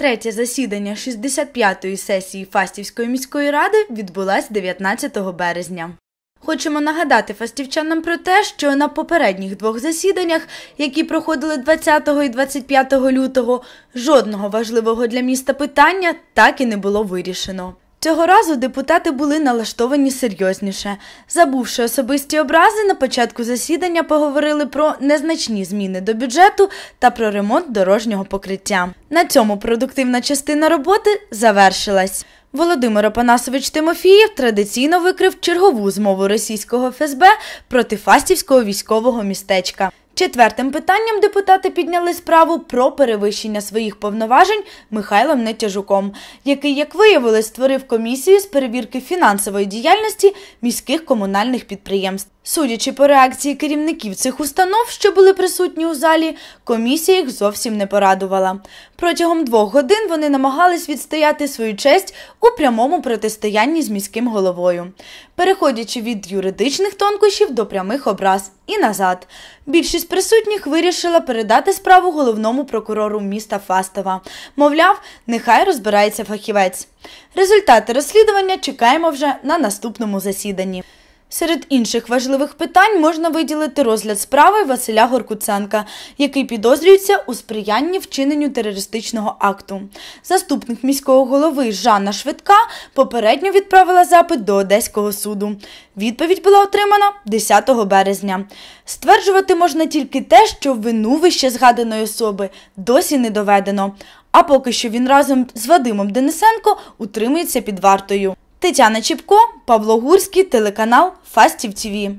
Третє засідання 65-ї сесії Фастівської міської ради відбулось 19 березня. Хочемо нагадати фастівчанам про те, що на попередніх двох засіданнях, які проходили 20 і 25 лютого, жодного важливого для міста питання так і не було вирішено. Цього разу депутати були налаштовані серйозніше. Забувши особисті образи, на початку засідання поговорили про незначні зміни до бюджету та про ремонт дорожнього покриття. На цьому продуктивна частина роботи завершилась. Володимир Опанасович Тимофієв традиційно викрив чергову змову російського ФСБ проти Фастівського військового містечка. Четвертим питанням депутати підняли справу про перевищення своїх повноважень Михайлом Нетяжуком, який, як виявили, створив комісію з перевірки фінансової діяльності міських комунальних підприємств. Судячи по реакції керівників цих установ, що були присутні у залі, комісія їх зовсім не порадувала. Протягом двох годин вони намагались відстояти свою честь у прямому протистоянні з міським головою, переходячи від юридичних тонкощів до прямих образ і назад. Більшість присутніх вирішила передати справу головному прокурору міста Фастова. Мовляв, нехай розбирається фахівець. Результати розслідування чекаємо вже на наступному засіданні. Серед інших важливих питань можна виділити розгляд справи Василя Горкуценка, який підозрюється у сприянні вчиненню терористичного акту. Заступник міського голови Жанна Швидка попередньо відправила запит до Одеського суду. Відповідь була отримана 10 березня. Стверджувати можна тільки те, що вину вище згаданої особи досі не доведено. А поки що він разом з Вадимом Денисенко утримується під вартою. Тетяна Чіпко, Павло Гурський, телеканал Фастів ТІВІ.